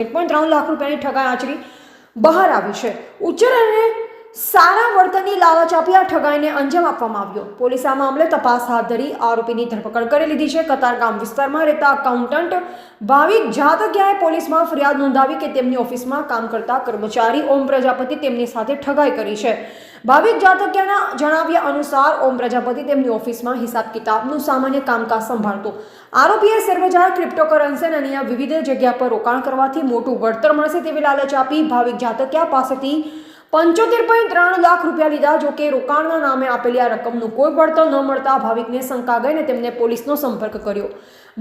એક પોઈન્ટ ત્રણ લાખ રૂપિયાની ઠગાઈ આચરી બહાર આવી છે. ઉચ્ચર અને સારા વર્તનની લાલચ આપી આ ઠગાઈને અંજામ આપવામાં આવ્યો. પોલીસે આ મામલે તપાસ હાથ ધરી આરોપીની ધરપકડ કરી લીધી છે. કતારગામ વિસ્તારમાં રહેતા અકાઉન્ટન્ટ ભાવિક જાતગ્યાએ પોલીસમાં ફરિયાદ નોંધાવી કે તેમની ઓફિસમાં કામ કરતા કર્મચારી ઓમ પ્રજાપતિ તેમની સાથે ઠગાઈ કરી છે. ભાવિક જાતકિયાના જણાવ્યા અનુસાર, ઓમ પ્રજાપતિ તેમની ઓફિસમાં હિસાબ કિતાબનું સામાન્ય કામકાજ સંભાળતો. આરોપીએ સર્વજાર ક્રિપ્ટોકરન્સી અને અન્ય વિવિધ જગ્યા પર રોકાણ કરવાથી મોટું વળતર મળશે તેવી લાલચ આપી ભાવિક જાતક્યા પાસેથી પંચોતેર પોઈન્ટ ત્રણ લાખ રૂપિયા લીધા, જો કે રોકાણના નામે આપેલી આ રકમનું કોઈ વળતર ન મળતા ભાવિકને શંકા ગઈને તેમને પોલીસનો સંપર્ક કર્યો.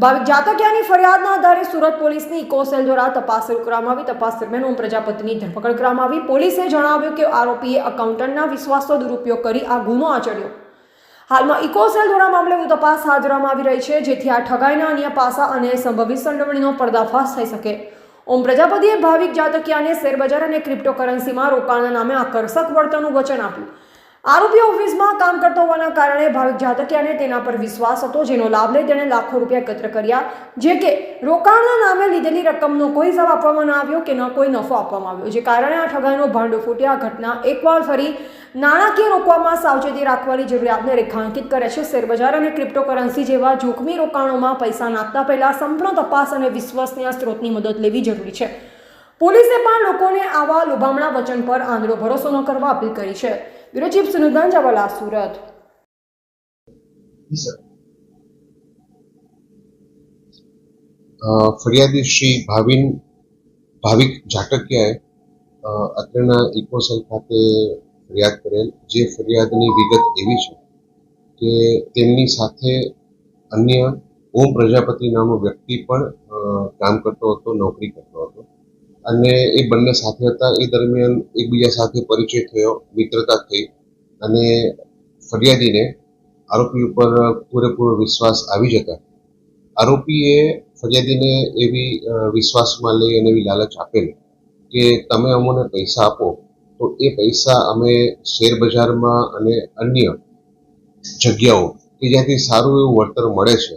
ભાવિક જાતકિયાની ફરિયાદના આધારે સુરત પોલીસની ઇકો સેલ દ્વારા તપાસ શરૂ કરવામાં આવી. તપાસ દરમિયાન ઓમ પ્રજાપતિની ધરપકડ કરવામાં આવી. પોલીસે જણાવ્યું કે આરોપીએ એકાઉન્ટન્ટના વિશ્વાસનો દુરુપયોગ કરી આ ગુનો આચર્યો. હાલમાં ઇકોસેલ દ્વારા મામલે તપાસ હાથ ધરવામાં આવી રહી છે, જેથી આ ઠગાઈના અન્ય પાસા અને સંભવિત સંડોવણીનો પર્દાફાશ થઈ શકે. ઓમ પ્રજાપતિએ ભાવિક જાતકિયાને શેરબજાર અને ક્રિપ્ટોકરન્સીમાં રોકાણના નામે આકર્ષક વળતરનું વચન આપ્યું. આરોપી ઓફિસમાં કામ કરતો હોવાના કારણે ભાવિક જાતકિયાને તેના પર વિશ્વાસ હતો, જેનો લાભ લઈ તેણે લાખો રૂપિયા એકત્ર કર્યા. જે કે રોકાણના નામે લીધેલી રકમનો કોઈ હિસાબ આપવામાં ન આવ્યો કે ન કોઈ નફો આપવામાં આવ્યો, જે કારણે આ ઠગાઈનો ભાંડો આ ઘટના એકવાર ફરી નાણાકીય રોકવામાં સાવચેતી રાખવાની જરૂરિયાતને રેખાંકિત કરે છે. શેરબજાર અને ક્રિપ્ટોકરન્સી જેવા જોખમી રોકાણોમાં પૈસા નાખતા પહેલાં સંપૂર્ણ તપાસ અને વિશ્વસનીય સ્ત્રોતની મદદ લેવી જરૂરી છે. પોલીસે પણ લોકોને આવા લોભામણા વચન પર આંધળો ભરોસો ન કરવા અપીલ કરી છે. ગાંજાવાલા સુરત જી સર અ, ફરિયાદી શ્રી ભાવિન ભાવિક ઝાટકિયાએ અ, અત્રેના ઇકોસેલ ખાતે ફરિયાદ કરેલ જે ફરિયાદની વિગત એવી છે કે તેમની સાથે અન્ય ઓમ પ્રજાપતિ નામનો વ્યક્તિ પણ કામ કરતો હતો નોકરી કરતો હતો અને એ બંને સાથે હતા. એ દરમિયાન એકબીજા સાથે પરિચય થયો, મિત્રતા થઈ અને ફરિયાદીને આરોપી ઉપર પૂરેપૂરો વિશ્વાસ આવી જતા. આરોપીએ ફરિયાદીને એવી વિશ્વાસમાં લઈ અને એવી લાલચ આપેલી કે તમે અમને પૈસા આપો તો એ પૈસા અમે શેરબજારમાં અને અન્ય જગ્યાઓ કે જ્યાંથી સારું એવું વળતર મળે છે,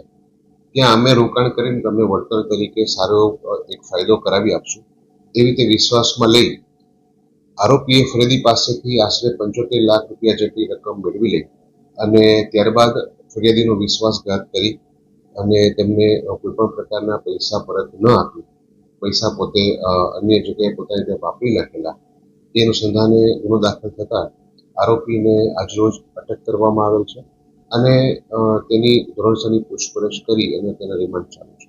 ત્યાં અમે રોકાણ કરીને તમને વળતર તરીકે સારો એક ફાયદો કરાવી આપશું. એ રીતે વિશ્વાસમાં લઈ આરોપીએ ફરિયાદી પાસેથી આશરે પંચોતેર લાખ રૂપિયા જેટલી રકમ મેળવી લઈ અને ત્યારબાદ ફરિયાદીનો વિશ્વાસઘાત કરી અને તેમને કોઈ પણ પ્રકારના પૈસા પરત ન આપી, પૈસા પોતે અન્ય જગ્યાએ પોતાની ત્યાં વાપરી નાખેલા. તે અનુસંધાને ગુનો દાખલ થતાં આરોપીને આજરોજ અટક કરવામાં આવેલ છે અને તેની ધોરણસરની પૂછપરછ કરી અને તેના રિમાન્ડ ચાલુ છે.